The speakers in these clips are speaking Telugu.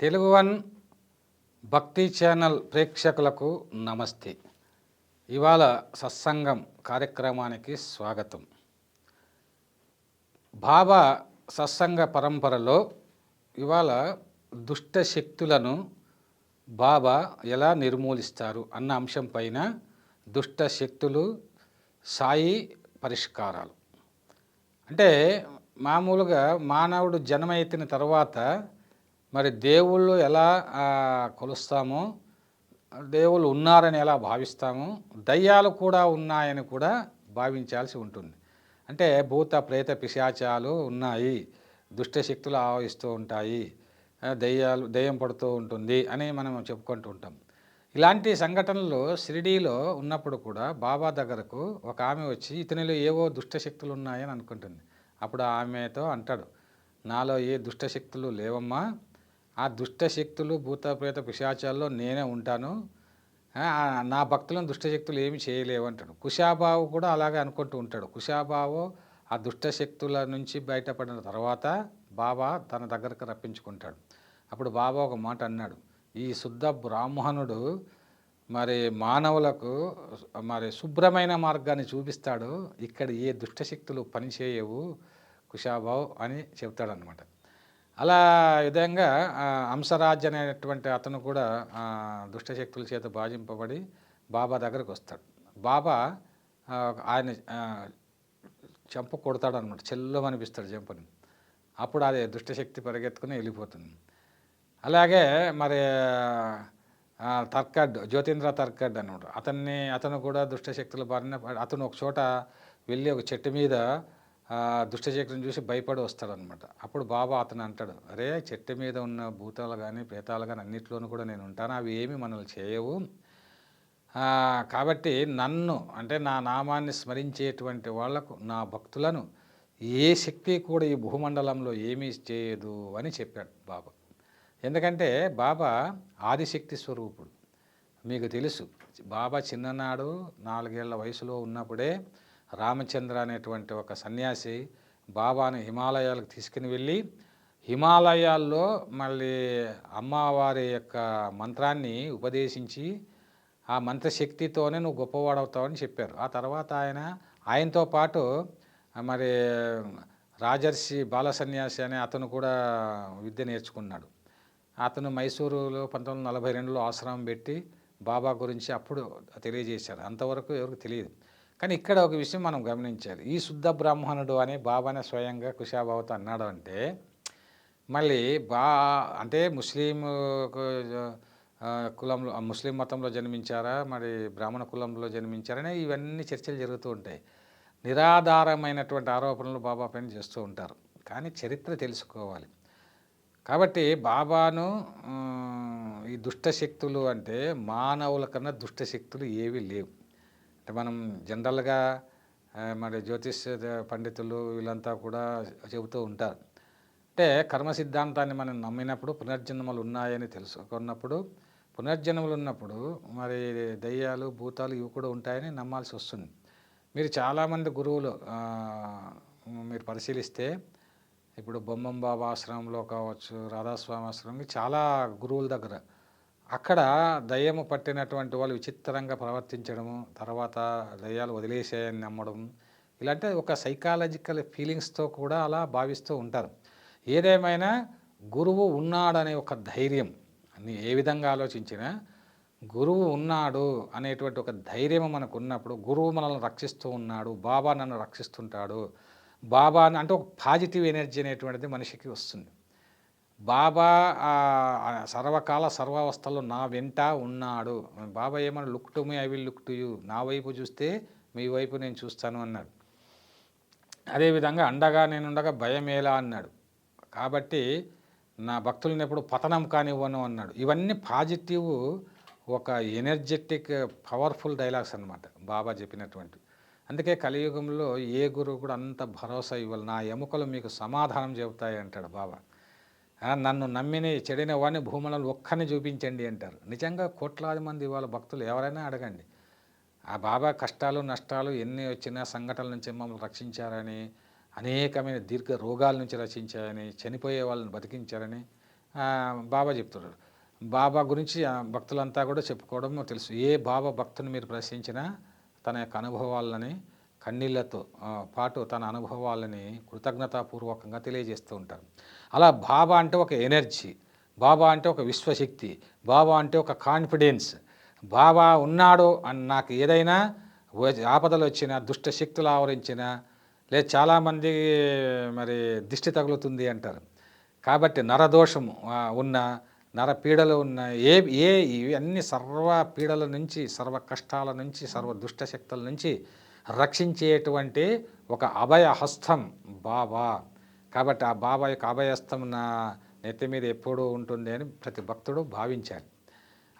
తెలుగు వన్ భక్తి ఛానల్ ప్రేక్షకులకు నమస్తే. ఇవాళ సత్సంగం కార్యక్రమానికి స్వాగతం. బాబా సత్సంగ పరంపరలో ఇవాళ దుష్ట శక్తులను బాబా ఎలా నిర్మూలిస్తారు అన్న అంశం పైన దుష్ట శక్తులు సాయి పరిష్కారాలు. అంటే మామూలుగా మానవుడు జన్మెత్తిన తర్వాత మరి దేవుళ్ళు ఎలా కొలుస్తామో దేవుళ్ళు ఉన్నారని ఎలా భావిస్తామో దయ్యాలు కూడా ఉన్నాయని కూడా భావించాల్సి ఉంటుంది. అంటే భూత ప్రేత పిశాచాలు ఉన్నాయి. దుష్ట శక్తులు ఆవహిస్తూ ఉంటాయి. దయ్యాలు దయ్యం పడుతూ ఉంటుంది అని మనం చెప్పుకుంటూ ఉంటాం. ఇలాంటి సంఘటనలు షిరిడీలో ఉన్నప్పుడు కూడా బాబా దగ్గరకు ఒక ఆమె వచ్చి ఇతనిలో ఏవో దుష్ట శక్తులు ఉన్నాయని అనుకుంటుంది. అప్పుడు ఆమెతో అంటాడు నాలో ఏ దుష్ట శక్తులు లేవమ్మా. ఆ దుష్ట శక్తులు పిశాచాల్లో నేనే ఉంటాను. నా భక్తులను దుష్టశక్తులు ఏమి చేయలేవు అంటాడు. కుశాబావు కూడా అలాగే అనుకుంటూ ఉంటాడు. కుశాబావు ఆ దుష్టశక్తుల నుంచి బయటపడిన తర్వాత బాబా తన దగ్గరకు రప్పించుకుంటాడు. అప్పుడు బాబా ఒక మాట అన్నాడు. ఈ శుద్ధ బ్రాహ్మణుడు మరి మానవులకు మరి శుభ్రమైన మార్గాన్ని చూపిస్తాడు. ఇక్కడ ఏ దుష్టశక్తులు పనిచేయవు కుషాబావు అని చెప్తాడనమాట అలా విధంగా అంశరాజ్ అనేటువంటి అతను కూడా దుష్టశక్తుల చేత బాధింపబడి బాబా దగ్గరకు వస్తాడు. బాబా ఆయన చెంప కొడతాడు అనమాట చెల్లమనిపిస్తాడు చెంపని. అప్పుడు అది దుష్టశక్తి పరిగెత్తుకుని వెళ్ళిపోతుంది. అలాగే మరి తర్కడ్ జ్యోతీంద్ర తర్కడ్ అనమాట అతన్ని అతను కూడా దుష్టశక్తుల బారిన పడి- అతను ఒక చోట వెళ్ళి ఒక చెట్టు మీద దుష్టచక్రం చూసి భయపడి వస్తాడనమాట అప్పుడు బాబా అతను అంటాడు అరే చెట్టు మీద ఉన్న భూతాలు కానీ ప్రేతాలు కానీ అన్నిట్లోనూ కూడా నేను ఉంటాను. అవి ఏమి మనల్ని చేయవు. కాబట్టి నన్ను అంటే నా నామాన్ని స్మరించేటువంటి వాళ్ళకు నా భక్తులను ఏ శక్తి కూడా ఈ భూమండలంలో ఏమీ చేయదు అని చెప్పాడు బాబా. ఎందుకంటే బాబా ఆదిశక్తి స్వరూపుడు. మీకు తెలుసు బాబా చిన్ననాడు నాలుగేళ్ళ వయసులో ఉన్నప్పుడే రామచంద్ర అనేటువంటి ఒక సన్యాసి బాబాను హిమాలయాలకు తీసుకుని వెళ్ళి హిమాలయాల్లో మళ్ళీ అమ్మవారి యొక్క మంత్రాన్ని ఉపదేశించి ఆ మంత్రశక్తితోనే నువ్వు గొప్పవాడవుతావని చెప్పారు. ఆ తర్వాత ఆయన ఆయనతో పాటు మరి రాజర్షి బాల సన్యాసి అనే అతను కూడా విద్య నేర్చుకున్నాడు. అతను మైసూరులో పంతొమ్మిది వందల నలభై రెండులో ఆశ్రమం పెట్టి బాబా గురించి అప్పుడు తెలియజేశారు అంతవరకు ఎవరికి తెలియదు. కానీ ఇక్కడ ఒక విషయం మనం గమనించాలి. ఈ శుద్ధ బ్రాహ్మణుడు అని బాబానే స్వయంగా కుషాబాబుతో అన్నాడు అంటే మళ్ళీ బా అంటే ముస్లిం కులంలో ముస్లిం మతంలో జన్మించారా మరి బ్రాహ్మణ కులంలో జన్మించారనే ఇవన్నీ చర్చలు జరుగుతూ ఉంటాయి. నిరాధారమైనటువంటి ఆరోపణలు బాబా పైన చేస్తూ ఉంటారు. కానీ చరిత్ర తెలుసుకోవాలి. కాబట్టి బాబాను ఈ దుష్ట శక్తులు అంటే మానవుల కన్నా దుష్ట శక్తులు ఏవి లేవు. అంటే మనం జనరల్గా మరి జ్యోతిష్ పండితులు వీళ్ళంతా కూడా చెబుతూ ఉంటారు. అంటే కర్మ సిద్ధాంతాన్ని మనం నమ్మినప్పుడు పునర్జన్మలు ఉన్నాయని తెలుసుకున్నప్పుడు పునర్జన్మలు ఉన్నప్పుడు మరి దయ్యాలు భూతాలు ఇవి కూడా ఉంటాయని నమ్మాల్సి వస్తుంది. మీరు చాలామంది గురువులు మీరు పరిశీలిస్తే ఇప్పుడు బొమ్మం బాబా ఆశ్రమంలో కావచ్చు రాధాస్వామి ఆశ్రమం చాలా గురువుల దగ్గర అక్కడ దయ్యము పట్టినటువంటి వాళ్ళు విచిత్రంగా ప్రవర్తించడము తర్వాత దయ్యాలు వదిలేసాయని నమ్మడం ఇలాంటి ఒక సైకాలజికల్ ఫీలింగ్స్తో కూడా అలా భావిస్తూ ఉంటారు. ఏదేమైనా గురువు ఉన్నాడనే ఒక ధైర్యం అని ఏ విధంగా ఆలోచించినా గురువు ఉన్నాడు అనేటువంటి ఒక ధైర్యం మనకు ఉన్నప్పుడు గురువు మనల్ని రక్షిస్తూ ఉన్నాడు బాబా నన్ను రక్షిస్తుంటాడు. బాబా అంటే ఒక పాజిటివ్ ఎనర్జీ అనేటువంటిది మనిషికి వస్తుంది. బాబా సర్వకాల సర్వావస్థలో నా వెంట ఉన్నాడు. బాబా ఏమన్నా look to me I will look to you. నా వైపు చూస్తే మీ వైపు నేను చూస్తాను అన్నాడు. అదేవిధంగా అండగా నేనుండగా భయం ఎలా అన్నాడు. కాబట్టి నా భక్తులను ఎప్పుడు పతనం కానివ్వను అన్నాడు. ఇవన్నీ పాజిటివ్ ఒక ఎనర్జెటిక్ పవర్ఫుల్ డైలాగ్స్ అన్నమాట బాబా చెప్పినటువంటి. అందుకే కలియుగంలో ఏ గురువు కూడా అంత భరోసా ఇవ్వాలి. నా ఎముకలు మీకు సమాధానం చెబుతాయి అంటాడు బాబా. నన్ను నమ్మిని చెడిన వాడిని భూములను ఒక్కని చూపించండి అంటారు. నిజంగా కోట్లాది మంది వాళ్ళ భక్తులు ఎవరైనా అడగండి. ఆ బాబా కష్టాలు నష్టాలు ఎన్ని వచ్చినా సంఘటనల నుంచి మమ్మల్ని రక్షించారని అనేకమైన దీర్ఘ రోగాల నుంచి రక్షించారని చనిపోయే వాళ్ళని బతికించారని బాబా చెప్తున్నారు. బాబా గురించి ఆ భక్తులంతా కూడా చెప్పుకోవడం తెలుసు. ఏ బాబా భక్తుని మీరు ప్రశ్నించినా తన యొక్క అనుభవాలని కన్నీళ్ళతో పాటు తన అనుభవాలని కృతజ్ఞతాపూర్వకంగా తెలియజేస్తూ ఉంటారు. అలా బాబా అంటే ఒక ఎనర్జీ బాబా అంటే ఒక విశ్వశక్తి బాబా అంటే ఒక కాన్ఫిడెన్స్. బాబా ఉన్నాడు అని నాకు ఏదైనా ఆపదలు వచ్చినా దుష్ట శక్తులు ఆవరించిన లేదు చాలామంది మరి దిష్టి తగులుతుంది అంటారు. కాబట్టి నరదోషము ఉన్న నర పీడలు ఉన్న ఏ ఏ ఇవన్నీ సర్వ పీడల నుంచి సర్వ కష్టాల నుంచి సర్వ దుష్ట శక్తుల నుంచి రక్షించేటువంటి ఒక అభయ హస్తం బాబా. కాబట్టి ఆ బాబా యొక్క అభయహస్తం నా నెత్తి మీద ఎప్పుడూ ఉంటుంది అని ప్రతి భక్తుడు భావించాలి.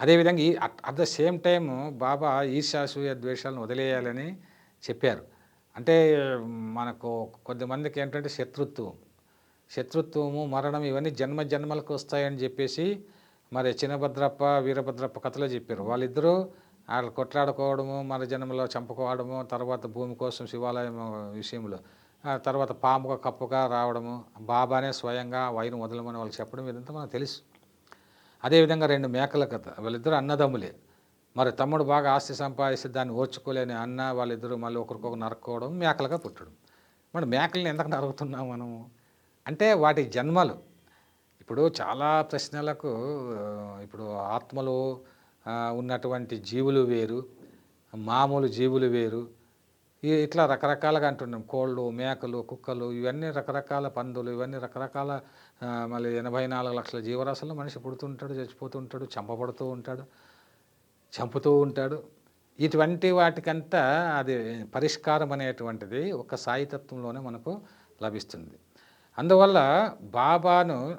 అదేవిధంగా ఈ at the same time Baba ఈర్ష్యాసూయ ద్వేషాలను వదిలేయాలని చెప్పారు. అంటే మనకు కొద్దిమందికి ఏంటంటే శత్రుత్వం. శత్రుత్వము మరణం ఇవన్నీ జన్మ జన్మలకు వస్తాయని చెప్పేసి మరి చిన్నభద్రప్ప వీరభద్రప్ప కథలో చెప్పారు. వాళ్ళిద్దరూ వాళ్ళు కొట్లాడుకోవడము మన జన్మలో చంపుకోవడము తర్వాత భూమి కోసం శివాలయం విషయంలో ఆ తర్వాత పాముగా కప్పుగా రావడము బాబానే స్వయంగా వైరం వదలమని వాళ్ళు చెప్పడం ఇదంతా మనకు తెలుసు. అదేవిధంగా రెండు మేకల కథ. వాళ్ళిద్దరు అన్నదమ్ములే. మరి తమ్ముడు బాగా ఆస్తి సంపాదిస్తే దాన్ని ఓర్చుకోలేని అన్న వాళ్ళిద్దరూ మళ్ళీ ఒకరికొకరు నరుక్కోవడం మేకలుగా పుట్టడం. మరి మేకల్ని ఎందుకు నరుకుతున్నాం మనము? అంటే వాటి జన్మలు. ఇప్పుడు చాలా ప్రశ్నలకు ఇప్పుడు ఆత్మలు ఉన్నటువంటి జీవులు వేరు మామూలు జీవులు వేరు. ఇట్లా రకరకాలుగా అంటున్నాం. కోళ్ళు మేకలు కుక్కలు ఇవన్నీ రకరకాల పందులు ఇవన్నీ రకరకాల మళ్ళీ ఎనభై నాలుగు లక్షల జీవరాశుల్లో మనిషి పుడుతుంటాడు చచ్చిపోతూ ఉంటాడు చంపబడుతూ ఉంటాడు చంపుతూ ఉంటాడు. ఇటువంటి వాటికంతా అది పరిష్కారం అనేటువంటిది ఒక సాయితత్వంలోనే మనకు లభిస్తుంది. అందువల్ల బాబాను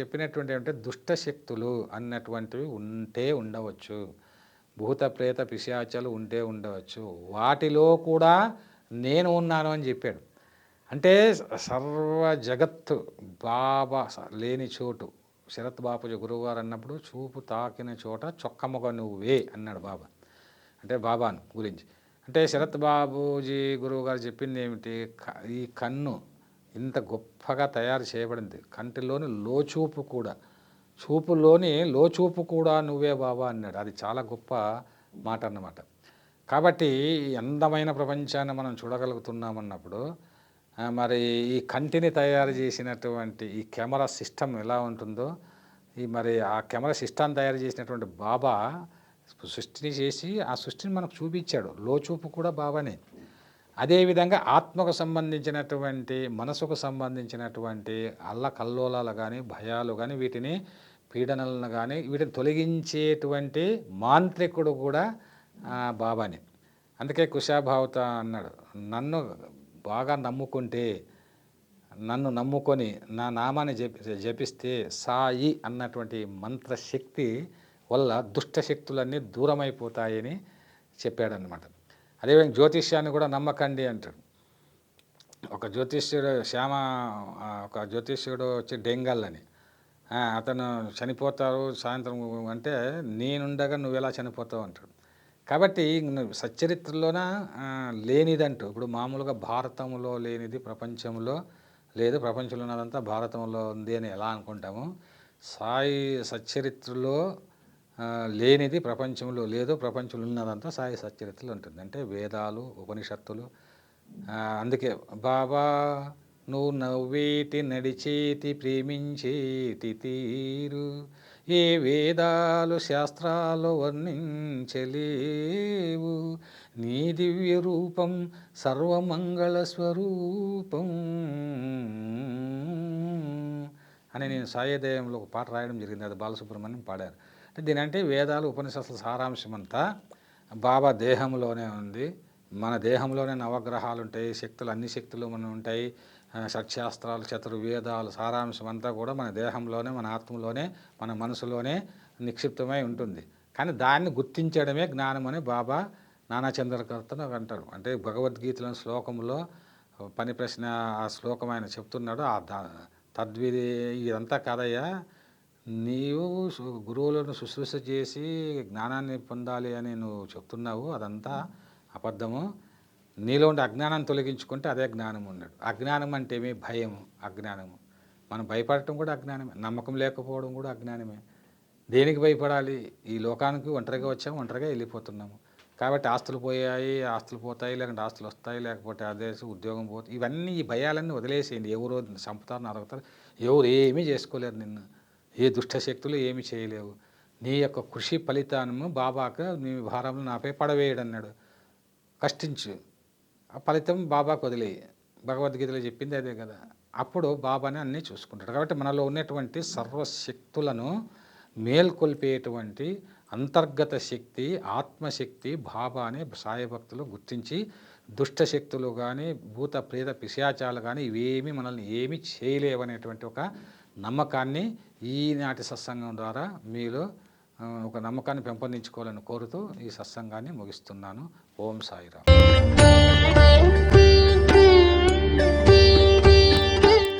చెప్పినటువంటి ఏమంటే దుష్ట శక్తులు అన్నటువంటివి ఉంటే ఉండవచ్చు. భూత ప్రేత పిశాచాలు ఉంటే ఉండవచ్చు. వాటిలో కూడా నేను ఉన్నాను అని చెప్పాడు. అంటే సర్వ జగత్తు బాబా స- లేని చోటు. శరత్ బాపూజీ గురువుగారు అన్నప్పుడు చూపు తాకిన చోట చొక్కమ్మగా నువ్వే అన్నాడు బాబా. అంటే బాబాను గురించి. అంటే శరత్ బాబూజీ గురువు గారు చెప్పింది ఏమిటి? క- ఈ కన్ను ఇంత గొప్పగా తయారు చేయబడింది. కంటిలోని లోచూపు కూడా. చూపులోని లోచూపు కూడా నువ్వే బాబా అన్నాడు. అది చాలా గొప్ప మాట అన్నమాట. కాబట్టి అందమైన ప్రపంచాన్ని మనం చూడగలుగుతున్నామన్నప్పుడు మరి ఈ కంటిని తయారు చేసినటువంటి ఈ కెమెరా సిస్టమ్ ఎలా ఉంటుందో ఈ మరి ఆ కెమెరా సిస్టమ్ తయారు చేసినటువంటి బాబా సృష్టిని చేసి ఆ సృష్టిని మనకు చూపించాడు. లోచూపు కూడా బాబానే అదేవిధంగా ఆత్మకు సంబంధించినటువంటి మనసుకు సంబంధించినటువంటి అల్ల కల్లోలాలు కానీ భయాలు కానీ వీటిని పీడనలను కానీ వీటిని తొలగించేటువంటి మాంత్రికుడు కూడా బాబాని. అందుకే కుశాభావత అన్నాడు నన్ను బాగా నమ్ముకుంటే నన్ను నమ్ముకొని నా నామాన్ని జపి జపిస్తే సాయి అన్నటువంటి మంత్రశక్తి వల్ల దుష్ట శక్తులన్నీ దూరమైపోతాయని చెప్పాడనమాట అదేవిధంగా జ్యోతిష్యాన్ని కూడా నమ్మకండి అంటాడు. ఒక జ్యోతిష్యుడు శ్యామ ఒక జ్యోతిష్యుడు వచ్చి డెంగల్ అని అతను చనిపోతారు సాయంత్రం అంటే నేనుండగా నువ్వు ఎలా చనిపోతావు అంటాడు. కాబట్టి నువ్వు సచ్చరిత్రలోన? ఆ, లేనిదంటూ. ఇప్పుడు మామూలుగా భారతంలో లేనిది ప్రపంచంలో లేదు. ప్రపంచంలో ఉన్నదంతా భారతంలో ఉంది అని ఎలా అనుకుంటాము? సాయి సచ్చరిత్రలో లేనిది ప్రపంచంలో లేదు ప్రపంచంలో ఉన్నదంతా సాయి సచ్చరిత్రలో ఉంటుంది అంటే వేదాలు ఉపనిషత్తులు అందుకే బాబా నువ్వు నవ్వేటి నడిచేతి ప్రేమించేతి తీరు. ఏ వేదాలు శాస్త్రాలు వర్ణించలేవు. నీ దివ్య రూపం సర్వమంగళ స్వరూపం. అని నేను సాయోదయంలో ఒక పాట రాయడం జరిగింది. అది బాలసుబ్రహ్మణ్యం పాడారు. అంటే దీని అంటే వేదాలు ఉపనిషత్తుల సారాంశం అంతా బాబా దేహంలోనే ఉంది. మన దేహంలోనే నవగ్రహాలు ఉంటాయి శక్తులు అన్ని శక్తులు మన ఉంటాయి. షట్శాస్త్రాలు చతుర్వేదాలు సారాంశం అంతా కూడా మన దేహంలోనే మన ఆత్మలోనే మన మనసులోనే నిక్షిప్తమై ఉంటుంది. కానీ దాన్ని గుర్తించడమే జ్ఞానం అని బాబా నానాచంద్రకర్తను అంటారు. అంటే భగవద్గీతలోని శ్లోకంలో పని ప్రశ్న ఆ శ్లోకం ఆయన చెప్తున్నాడు. ఆ దా- తద్విధి ఇదంతా కదయ్యా నీవు గురువులను శుశ్రూష చేసి జ్ఞానాన్ని పొందాలి అని నువ్వు చెప్తున్నావు అదంతా అబద్ధము. నీలో ఉండే అజ్ఞానాన్ని తొలగించుకుంటే అదే జ్ఞానం ఉన్నాడు అజ్ఞానం అంటే ఏమి? భయము అజ్ఞానము. మనం భయపడటం కూడా అజ్ఞానమే. నమ్మకం లేకపోవడం కూడా అజ్ఞానమే. దేనికి భయపడాలి? ఈ లోకానికి ఒంటరిగా వచ్చాము ఒంటరిగా వెళ్ళిపోతున్నాము. కాబట్టి ఆస్తులు పోయాయి ఆస్తులు పోతాయి లేకుంటే ఆస్తులు వస్తాయి లేకపోతే అదే ఉద్యోగం పోతాయి ఇవన్నీ ఈ భయాలన్నీ వదిలేసేయండి. ఎవరు చంపుతారు నరకుతారు ఎవరు ఏమీ చేసుకోలేరు నిన్ను. ఏ దుష్ట శక్తులు ఏమీ చేయలేవు. నీ యొక్క కృషి ఫలితాన్ని బాబాకు నీ భారంలో నాపై పడవేయడు అన్నాడు కష్టించు. ఆ ఫలితం బాబాకు వదిలేయి. భగవద్గీతలో చెప్పింది అదే కదా. అప్పుడు బాబాని అన్నీ చూసుకుంటాడు. కాబట్టి మనలో ఉన్నటువంటి సర్వశక్తులను మేల్కొల్పేటువంటి అంతర్గత శక్తి ఆత్మశక్తి బాబా అనే సాయి భక్తులు గుర్తించి దుష్ట శక్తులు కానీ భూత ప్రేత పిశాచాలు కానీ ఇవేమీ మనల్ని ఏమీ చేయలేవనేటువంటి ఒక నమ్మకాన్ని ఈనాటి సత్సంగం ద్వారా మీలో ఒక నమ్మకాన్ని పెంపొందించుకోవాలని కోరుతూ ఈ సత్సంగాన్ని ముగిస్తున్నాను. ఓం సాయిరామ్.